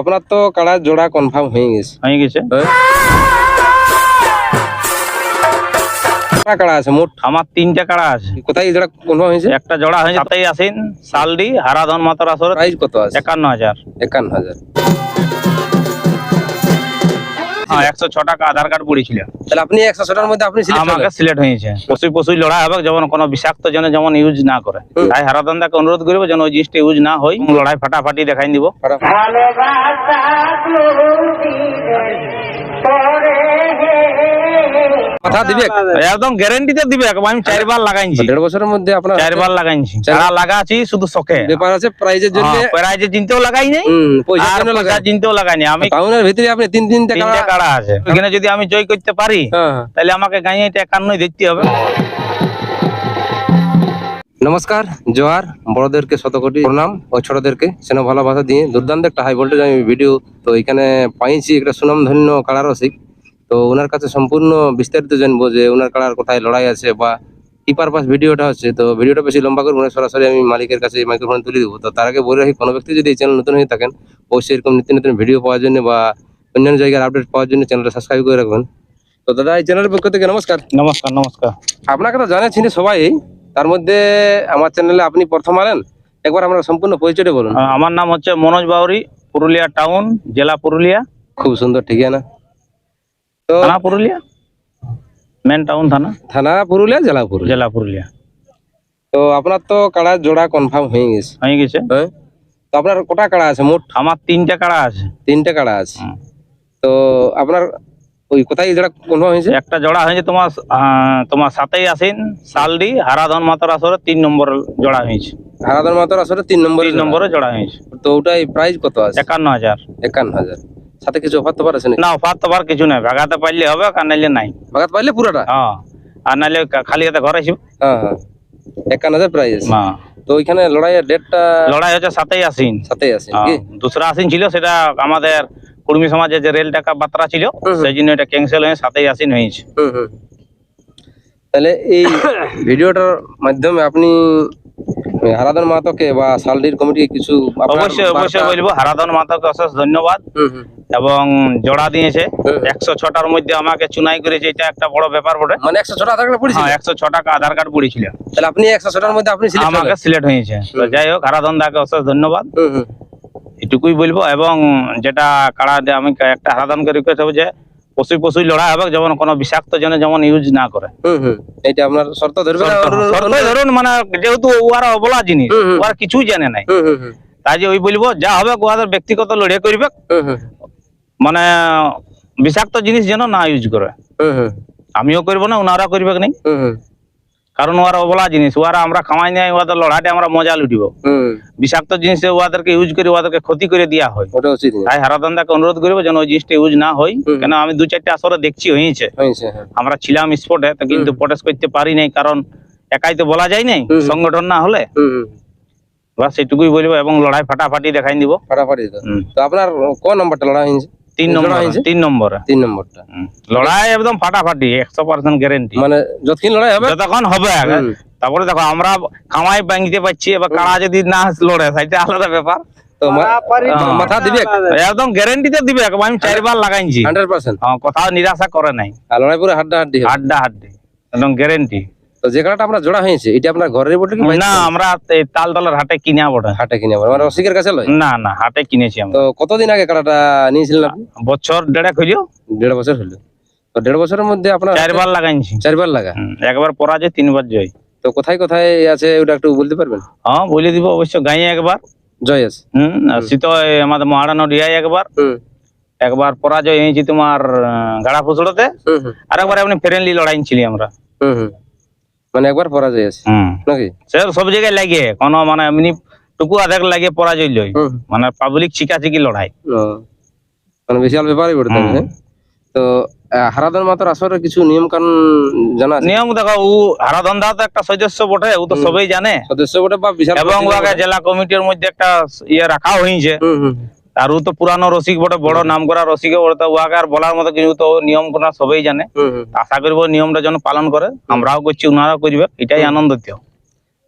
আপনার তো কাড়া জোড়া কনফার্ম হয়ে গেছে। হয়ে গেছে? কটা কাড়া আছে মোট? আমার তিনটা কাড়া আছে। কোথায় জোড়া কনফার্ম হয়েছে? একটা জোড়া হয়েছে তাতেই আসেন সালডি হারাধন মাতার আসরে প্রাইস কত আছে? একান্ন হাজার। একান্ন হাজার। হ্যাঁ একশো ছ টাকা আধার কার্ড পড়েছিল। তাহলে আপনি একশো ছটার মধ্যে আপনি আমাকে সিলেক্ট হয়েছে। পশু পশু লড়াই হবে যেমন কোনো বিষাক্ত যেন যেমন ইউজ না করে। তাই হারাধন দাকে অনুরোধ করব যেন ওই জিনিসটা ইউজ না হয় লড়াই ফাটাফাটি দেখাই দিব। কথা দিবে? একদম গ্যারেন্টিতে দিবে আমি চারবার লাগাইছি। দেড় বছরের মধ্যে আপনার চারবার লাগাইছি। চার- লাগাচ্ছি শুধু শখে ব্যাপার আছে প্রাইজের জন্য প্রাইজে চিনতেও লাগাই নাই পয়সার জন্য লাগায়। চিনতেও লাগাইনি আমি টাউনের ভিতরে আপনি তিন তিনটা তিনটে কাড়া কাড়া আছে। এখানে যদি আমি জয় করতে পারি হ্যাঁ, হ্যাঁ। তাহলে আমাকে গাঁয়ে এটা একান্নই দেখতে হবে। নমস্কার জোহার বড়দেরকে শতকোটি প্রণাম ও ছোটদেরকে সেন ভালোবাসা দিয়ে। দুর্দান্ত একটা হাই ভোল্টেজ আমি ভিডিও তো এখানে পাইছি একটা সুনাম ধন্য কাড়া রসিক। তো ওনার কাছে সম্পূর্ণ বিস্তারিত জানব যে ওনার কাড়ার কোথায় লড়াই আছে বা কি পারপাস ভিডিওটা হচ্ছে। তো ভিডিওটা বেশি লম্বা করব না সরাসরি আমি মালিকের কাছে মাইক্রোফোন তুলে দেবো। তো তার আগে বলে রাখি কোনো ব্যক্তি যদি এই চ্যানেল নতুন হয়ে থাকেন অবশ্যই এরকম নিত্য নতুন ভিডিও পাওয়ার জন্য বা অন্যান্য জায়গার আপডেট পাওয়ার জন্য চ্যানেলটা সাবস্ক্রাইব করে রাখবেন। তো দাদা এই চ্যানেলের পক্ষ থেকে নমস্কার। নমস্কার নমস্কার। আপনাকে তো জানে চিনি সবাই তার মধ্যে আমার চ্যানেলে আপনি প্রথম আলেন। একবার আমরা সম্পূর্ণ পরিচয়টা বলুন। আমার নাম হচ্ছে মনোজ বাউরি পুরুলিয়া টাউন জেলা পুরুলিয়া। খুব সুন্দর ঠিক আছে না তো থানা পুরুলিয়া? মেন টাউন থানা? থানা পুরুলিয়া জেলা পুরুলিয়া। জেলা পুরুলিয়া। তো আপনার তো কাড়া জোড়া কনফার্ম হয়ে গেছে। হয়ে গেছে? হ্যাঁ। তো আপনার কটা কাড়া আছে মোট? আমার তিনটা কাড়া আছে। তিনটে কাড়া আছে। তো আপনার ওই কোথায় জোড়া কনফার্ম হয়েছে? একটা জোড়া হয়েছে তোমার তোমার সাথেই আসেন সালডি হারাধন মাতার আসরে তিন নম্বর জোড়া হয়েছে। হারাদার মাতার আসলে তিন নম্বরে নম্বরে জোড়া। হয়েছে। তো ওটাই প্রাইস কত আছে? একান্ন হাজার। একান্ন হাজার। সাথে কিছু অফার তো আছে না অফার তো আর কিছু নাই। ভাগাতে পারলে হবে আর নাইলে নাই। বাগাত পাইলে পুরোটা? হ্যাঁ আর নাইলে খালি হাতে ঘরে আসবে। হ্যাঁ হ্যাঁ। একান্ন হাজার প্রাইস হ্যাঁ। তো ওইখানে লড়াইয়ের ডেটটা লড়াই হচ্ছে সাথেই আসিন আছে হ্যাঁ, কি? দুসরা আসিন ছিল সেটা আমাদের কুর্মী সমাজে যে রেল টাকা বাত্রা ছিল। সেই জন্য এটা ক্যান্সেল হয়ে সাথেই আসিন হয়েছে। হুম হুম। তাহলে এই ভিডিওটার মাধ্যমে আপনি হারাধন মাহাতোকে বা সালডির কমিটি কিছু অবশ্যই অবশ্যই বলব হারাধন মাতাকে অশেষ ধন্যবাদ। এবং জোড়া দিয়েছে একশো ছটার মধ্যে আমাকে চুনাই করেছে এটা একটা বড় ব্যাপার বটে। মানে একশো ছটা আধার কার্ড পড়েছিল? হ্যাঁ একশো ছটা আধার কার্ড পড়েছিল। তাহলে আপনি একশো ছটার মধ্যে আপনি আমাকে সিলেক্ট হয়েছে। তো যাই হোক হারাধন দাকে অশেষ ধন্যবাদ। এটুকুই বলব এবং যেটা কাড়া দিয়ে আমি একটা হারাধনকে রিকোয়েস্ট হবে যে পশু পশু লড়াই হবে যেমন কোনো বিষাক্ত যেন যেমন ইউজ না করে হুম, হুম। আপনার শর্ত ধরবে শর্ত ধরুন মানে যেহেতু ওরা অবলা জিনিস। ওরা কিছুই জানে নাই হুম, হুম, হুম। তাই যে ওই বলব যা হবে ওদের ব্যক্তিগত লড়াই করবে। মানে বিষাক্ত জিনিস যেন না ইউজ করে। আমিও করব না ওনারা করবে নাই হুম, হুম। কারণ ওরা অবলা জিনিস ওরা আমরা খামাই নেই ওদের লড়াইটা আমরা মজা লুটিব। বিষাক্ত জিনিস ওদেরকে ইউজ করে ওদেরকে ক্ষতি করে দেওয়া হয়। তাই হারাদানদাকে অনুরোধ করব যেন ওই জিনিসটা ইউজ না হয়। কেন আমি দু চারটে আসরে দেখছি হয়েছে হ্যাঁ। আমরা ছিলাম স্পটে তো কিন্তু। প্রটেস্ট করতে পারি নাই কারণ একাই তো বলা যায় নাই সংগঠন না হলে। বাস সেটুকুই বলব এবং লড়াই ফাটাফাটি দেখাই দিব। ফাটাফাটি তো। আপনার কোন নম্বরটা লড়াই হয়েছে তিন নম্বর তিন নম্বরে। তিন নম্বরটা। লড়াই একদম ফাটাফাটি একশো পার্সেন্ট গ্যারেন্টি মানে যতক্ষণ লড়াই হবে যতক্ষণ হবে তারপরে দেখো আমরা কামাই ভাঙতে পারছি এবার কাড়া যদি না লড়ে সেটা আলাদা ব্যাপার। তো হ্যাঁ। মাথা দিবে একদম গ্যারেন্টিতে দিবে আমি চারবার লাগাইছি। হান্ড্রেড পার্সেন্ট হ্যাঁ, কোথাও নিরাশা করে নাই। আর লড়াই পুরো হাড্ডা হাড্ডি হবে। আড্ডা হাড্ডি একদম গ্যারেন্টি তো যে কাড়াটা আপনার জোড়া হয়েছে এটা আপনার ঘরের বটে কি না আমরা তালতলার হাটে কিনা বটে হাটে কিনে আবার মানে রসিকের কাছে লয়? না না হাটে কিনেছি আমরা। তো কতদিন আগে কাড়াটা নিয়েছিলেন আপনি? বছর দেড়েক হইল। দেড় বছর হলো তো দেড় বছরের মধ্যে আপনার চারবার লাগাইছি চারবার লাগা? একবার পরাজয় তিনবার জয়। তো কোথায় কোথায় আছে ওটা একটু বলতে পারবেন? হ্যাঁ বলে দিব অবশ্য গাঁয়ে একবার। জয় আছে। হম শীত আমাদের মহারানো ডিয়ায় একবার। একবার পরাজয় হয়েছি তোমার গাড়া ফুসড়োতে। আর একবার এমনি ফ্রেন্ডলি লড়াই ছিলি আমরা। মানে একবার পরাজয় আছে। নাকি? সে সব জায়গায় লাগে। কোনো মানে এমনি টুকু আধেক লাগে পরাজয় লই মানে পাবলিক চিকাচিকি লড়াই। মানে বিশাল ব্যাপারই হবে হ্যাঁ? তো হারাধন মাতার আসরে কিছু নিয়ম কানুন জানা আছে? নিয়ম দেখো ও হারাধন্দা তো একটা সদস্য বটে ও তো। সবাই জানে। সদস্য বটে বা বিশাল এবং জেলা কমিটির মধ্যে একটা ইয়ে রাখা হয়েছে হুম। আর ও তো পুরানো রসিক বটে বড় নাম করা রসিক তো ওকে আর বলার মতো কিছু তো নিয়ম করা সবাই জানে। আশা করব নিয়মটা যেন পালন করে। আমরাও করছি ওনারাও করবে এটাই আনন্দিত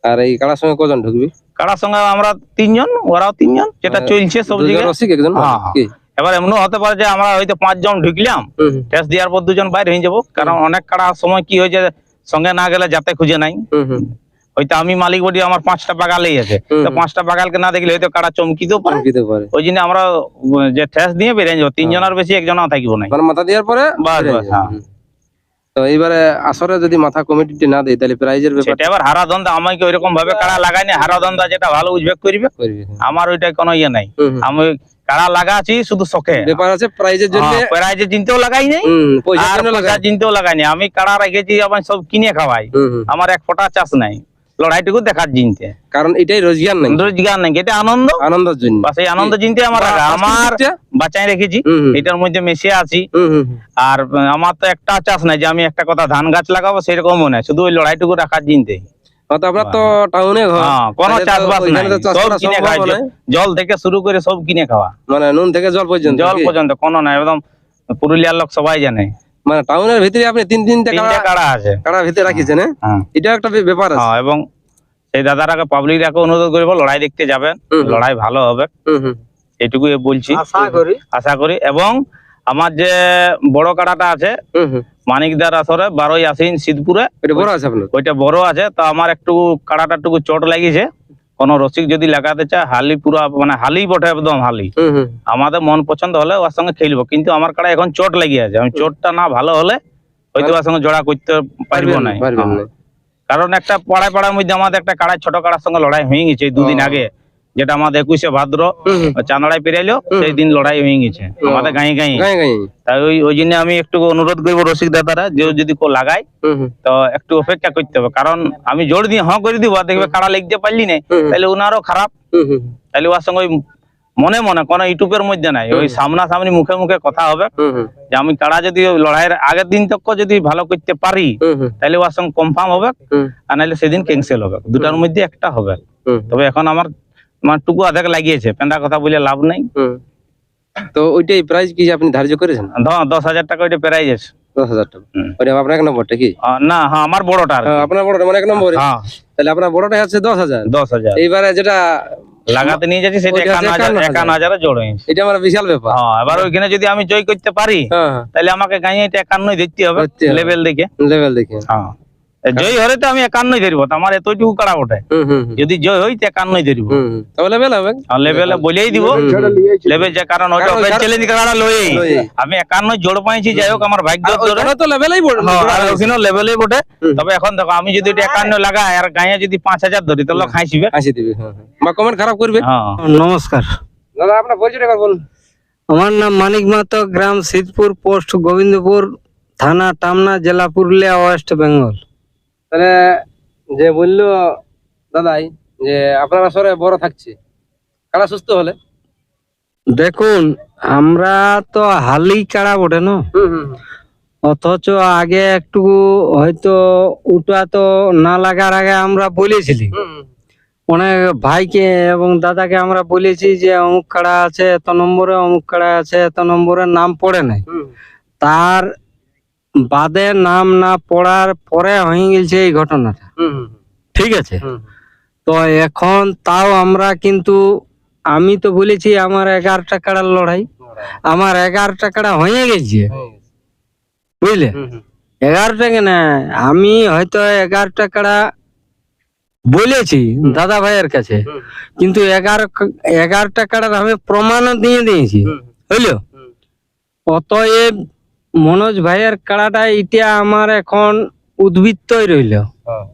আর এই কাড়ার সঙ্গে কজন ঢুকবি? কাড়ার সঙ্গে আমরা তিনজন ওরাও তিনজন যেটা হ্যাঁ, চলছে সব জায়গায়। রসিক একজন হ্যাঁ, হ্যাঁ। এবার এমনও হতে পারে যে আমরা হয়তো পাঁচজন ঢুকলাম টেস্ট দেওয়ার পর দুজন বাইরে হয়ে যাব। কারণ অনেক কাড়ার সময় কি হয়েছে সঙ্গে না গেলে যাতে খুঁজে নাই। হয়তো আমি মালিক বডি আমার পাঁচটা বাগালেই আছে। তো। পাঁচটা বাগালকে না দেখলে হয়তো কারা চমকিতেও পারে। চমকিতে পারে। ওই জন্য আমরা যে ঠেস দিয়ে বেরিয়ে যাব তিনজনের বেশি একজনও থাকব না। মানে মাথা দেওয়ার পরে বাস, বাস, হ্যাঁ। তো এইবারে আসরে যদি মাথা কমিটিটি না দেয় তাহলে প্রাইজের ব্যাপার এবার হারা দন্দা আমাকে ওইরকম ভাবে কাড়া হারা দন্দা যেটা ভালো উজবেক করবে। হ্যাঁ। আমার ওইটা কোনো ইয়ে নাই। আমি কাড়া লাগাচ্ছি শুধু শখে। ব্যাপার আছে প্রাইজের জন্য চিনতেও লাগাই নাই। পয়সা। চিনতেও লাগাইনি আমি কাড়া রেখেছি আবার সব কিনে খাওয়াই। আমার এক ফোঁটা চাষ নাই। লড়াইটুকু দেখার জিনতে। কারণ এটাই রোজগার নাই রোজগার নাই এটা আনন্দ? আনন্দের জন্য। বা সেই আনন্দ জিনতে আমার আমার বাঁচাই রেখেছি। এটার মধ্যে মিশিয়ে আছি। আর আমার তো একটা চাষ নাই যে আমি একটা কথা ধান গাছ লাগাবো সেরকমও নাই। শুধু ওই লড়াইটুকু রাখার জিনতে। হয়তো আপনার তো টাউনে হ্যাঁ কোনো চাষবাস নাই। ওইখানে তো চাষ সব কিনে খাওয়া জল থেকে শুরু করে সব কিনে খাওয়া। মানে নুন থেকে জল পর্যন্ত জল পর্যন্ত কোনো নাই। একদম পুরুলিয়ার লোক সবাই জানে। মানে টাউনের ভিতরে আপনি তিন তিনটা কাড়া কাড়া আছে। কাড়া ভিতরে রাখিছেন হ্যাঁ? হ্যাঁ। এটা একটা ব্যাপার আছে। হ্যাঁ, এবং সেই দাদারাকে পাবলিকরাকে অনুরোধ করব লড়াই দেখতে যাবেন। লড়াই ভালো হবে। হুম, হুম, এটুকু বলছি। আশা করি। আশা করি। এবং আমার যে বড় কাড়াটা আছে হুম, হুম। মানিকদার আসরে বারোই আসিন সিদ্ধপুরে এটা বড় আছে আপনার? ওইটা বড় আছে। তো আমার একটু কাড়াটা একটু চোট লাগিয়েছে। কোন রসিক যদি লাগাতে চায় হালি পুরো মানে হালি বটে একদম হালি। আমাদের মন পছন্দ হলে ওর সঙ্গে খেলব কিন্তু আমার কাড়া এখন চোট লেগে আছে। আমি চোটটা না ভালো হলে হয়তো ওর সঙ্গে জোড়া করতে পারব পারবেন না। কারণ একটা পাড়ায় পাড়ার মধ্যে আমাদের একটা কাড়ায় ছোট কাড়ার সঙ্গে লড়াই হয়ে গেছে দুদিন আগে। যেটা আমাদের একুশে ভাদ্র। চাঁদড়ায় পেরাইলো সেই দিন লড়াই হয়ে গেছে আমাদের গাঁয়ে গাঁয়ে। তাই ওই ওই জন্য আমি একটু অনুরোধ করব রসিক দাদারা যে যদি কেউ হুম, হুম। তো একটু অপেক্ষা করতে হবে। কারণ আমি জোর দিয়ে হ্যাঁ করে দিব দেখবে কারা লিখতে পারলি না। তাহলে উনারও খারাপ। তাহলে ওর সঙ্গে ওই মনে মনে কোনো ইউটিউবের মধ্যে নাই। ওই সামনাসামনি মুখে মুখে কথা হবে। যে আমি কাড়া যদি লড়াইয়ের আগের দিন তক যদি ভালো করতে পারি। তাহলে ওর সঙ্গে কনফার্ম হবে। আর নাহলে সেদিন ক্যান্সেল হবে। দুটার মধ্যে একটা হবে। তবে এখন আমার আমার টুকু আধাক লাগিয়েছে পেন্দা কথা বলে লাভ নাই। তো ওইটাই প্রাইস কি আপনি ধার্য করেছেন? দশ হাজার টাকা ওইটা প্রাইজ আছে দশ হাজার টাকা। ওইটা আপনার এক নম্বরটা কি? না হ্যাঁ আমার বড়টা। হ্যাঁ, আপনার বড়টা মানে এক নম্বরে হ্যাঁ। তাহলে আপনার বড়টা আছে দশ হাজার। দশ হাজার। এইবারে যেটা লাগাতে নিয়ে যাচ্ছি সেটা একান্ন হাজার 51,000 একান্ন হাজারে জোড় হয়েছে এটা আমার বিশাল ব্যাপার। হ্যাঁ এবার ওইখানে যদি আমি জয় করতে পারি তাহলে আমাকে গাঁয়ে এটা একান্নই দেখতে হবে। লেভেল দেখে। লেভেল দেখে। হ্যাঁ। জয় হলে তো আমি একান্নই ধরবো তো আমার এতটুকু কাড়া ওঠে হুম হুম হুম, যদি জয় হই তো একান্নই ধরবো। লেভেল হবে লেভেলে বলেই দিব। লেভেল যে কারণ ওইটা কারণ চ্যালেঞ্জ কাড়া লই লই। আমি একান্ন জোড় পাইছি যাই হোক আমার ভাগ্য ওইখানে তো লেভেলই আর ওখানে লেভেলেই বটে। তবে এখন দেখো আমি যদি এটা একান্ন লাগাই আর গাঁয়ে যদি পাঁচ হাজার ধরি তাহলে হাসিবে হাসি দিবে হ্যাঁ হ্যাঁ। বা কমেন্ট খারাপ করবে। হ্যাঁ। নমস্কার। দাদা আপনার পরিচয় একবার বলুন। আমার নাম মানিক মাতো গ্রাম সিদ্ধপুর পোস্ট গোবিন্দপুর থানা টামনা জেলা পুরুলিয়া ওয়েস্ট বেঙ্গল। তাহলে যে বলল দাদাই যে আপনার আসরে বড় থাকছে কারা সুস্থ হলে? দেখুন আমরা তো হালি কাড়া বটে না। অথচ আগে একটু হয়তো ওটা তো না লাগার আগে আমরা বলেছিলি। অনেক ভাইকে এবং দাদাকে আমরা বলেছি যে অমুক কাড়া আছে এত নম্বরে অমুক কাড়া আছে এত নম্বরে নাম পড়ে নাই। তার বাদে নাম না পড়ার পরে হয়ে গেছে এই ঘটনাটা। ঠিক আছে? তো এখন তাও আমরা কিন্তু আমি তো বলেছি আমার এগারোটা কাড়ার লড়াই। আমার এগারোটা কাড়া হয়ে গেছে। বুঝলে? হুম। এগারোটা কেন? আমি হয়তো এগারোটা কাড়া বলেছি দাদা ভাইয়ের কাছে। কিন্তু এগারো এগারোটা কাড়ার আমি প্রমাণও দিয়ে দিয়েছি। বুঝলো অতএব মনোজ ভাইয়ের কাড়াটা এটা আমার এখন উদ্বৃত্তই রইল। হ্যাঁ।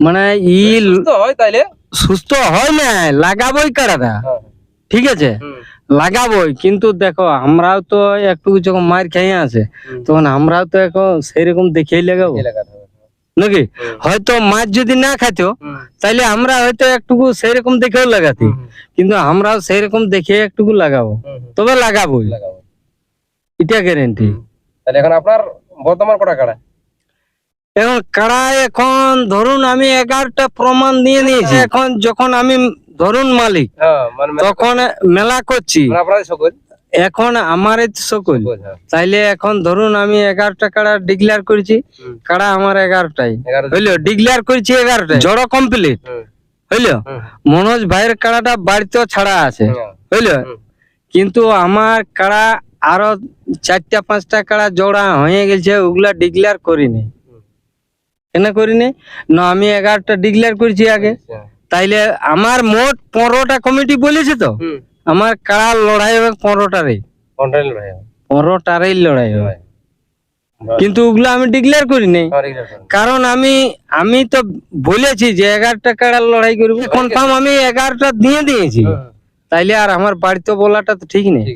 মানে ই সুস্থ হয় তাইলে? সুস্থ হয় না লাগাবোই কাড়াটা। হ্যাঁ। ঠিক আছে? লাগাবোই কিন্তু দেখো আমরাও তো একটু যখন মার খেয়ে আছে তখন আমরাও তো এখন সেরকম দেখেই লাগাবো। নাকি? হয়তো মাছ যদি না খাইতো তাইলে আমরা হয়তো একটুকু সেরকম দেখেও লাগাতি। কিন্তু আমরাও সেরকম দেখে একটুকু লাগাবো। তবে লাগাবোই। লাগাবো। এটা গ্যারেন্টি তাহলে এখন আপনার বর্তমান কটা কাড়া? এখন কাড়া এখন ধরুন আমি এগারোটা প্রমাণ দিয়ে নিয়েছি। এখন যখন আমি ধরুন মালিক হ্যাঁ মানে তখন মেলা করছি। মানে এখন আমার সকল। হ্যাঁ। তাইলে এখন ধরুন আমি এগারোটা কাড়া ডিক্লেয়ার করেছি। কাড়া আমার এগারোটাই। এগারো বুঝলো ডিক্লেয়ার করেছি এগারোটাই। জড়ো কমপ্লিট বুঝলো মনোজ ভাইয়ের কাড়াটা বাড়িতেও ছাড়া আছে। বুঝলো কিন্তু আমার কাড়া আরও চারটা পাঁচটা কাড়া জোড়া হয়ে গেছে ওগুলা ডিক্লেয়ার করিনি। কেন করিনি? না আমি এগারোটা ডিক্লেয়ার করেছি আগে। তাইলে আমার মোট পনেরোটা কমিটি বলেছে তো? আমার কাড়ার লড়াই হবে পনেরোটারই। পনেরোটারই লড়াই হবে। কিন্তু ওগুলো আমি ডিক্লেয়ার করি নাই কারণ আমি আমি তো বলেছি যে এগারোটা কাড়ার লড়াই করব। কনফার্ম আমি এগারোটা দিয়ে দিয়েছি। তাইলে আর আমার বাড়িতে বলাটা তো ঠিক নেই।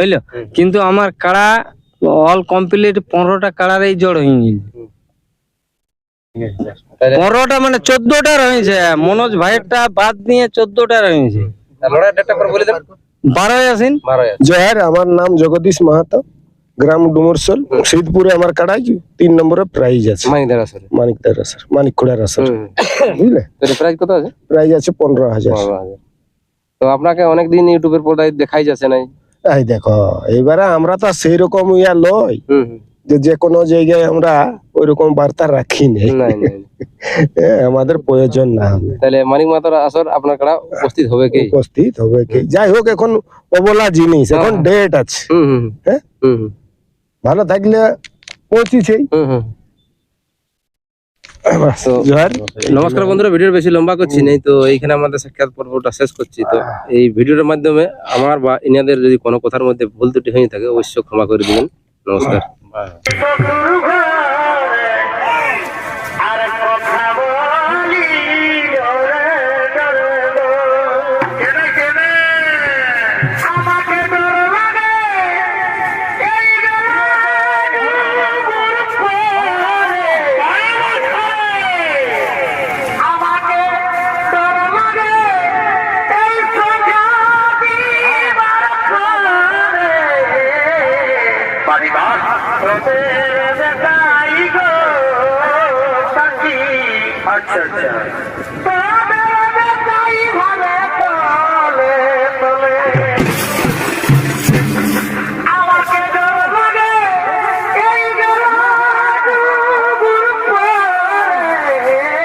বুঝলো? কিন্তু আমার কাড়া অল কমপ্লিট পনেরোটা কাড়ারই জড় হয়ে গেছে পনেরোটা মানে চোদ্দটা রয়েছে। মনোজ ভাইয়েরটা বাদ দিয়ে চোদ্দটা রয়েছে। বারোই আসেন জয়ের আমার নাম জগদীশ মাহাতো। গ্রাম ডুমরসল শীতপুরে আমার কাড়াই তিন নম্বরে প্রাইজ আছে। মানি দেড় আসরে। মানিক দার স্যার মানিক খুড়ার স্যার বুঝলে? তো প্রাইস কত আছে? প্রাইজ আছে পনেরো হাজার। হাজার। তো আপনাকে অনেকদিন ইউটিউবের পর্দায় দেখাই যাচ্ছে নাই। এই দেখো এবারে আমরা তো সেই রকম ইয়া লই। যে যে কোনো জায়গায় আমরা ওই রকম বার্তা রাখি নেই। হ্যাঁ, আমাদের প্রয়োজন না হবে তাহলে মানিক মাতার আসর আপনার কাড়া উপস্থিত হবে কি উপস্থিত হবে কি যাই হোক এখন অবলা জিনিস এখন হ্যাঁ। ডেট আছে হুম হুম হুম। হ্যাঁ? হুম হুম। ভালো থাকলে পৌঁছিছেই নমস্কার বন্ধুরা ভিডিও বেশি লম্বা করছি নেই তো এইখানে আমাদের সাক্ষাৎ পর্বটা শেষ করছি। তো এই ভিডিওর মাধ্যমে আমার বা ইনাদের যদি কোনো কথার মধ্যে ভুল ত্রুটি হয়ে থাকে অবশ্যই ক্ষমা করে দিবেন। নমস্কার। আচ্ছা আচ্ছা।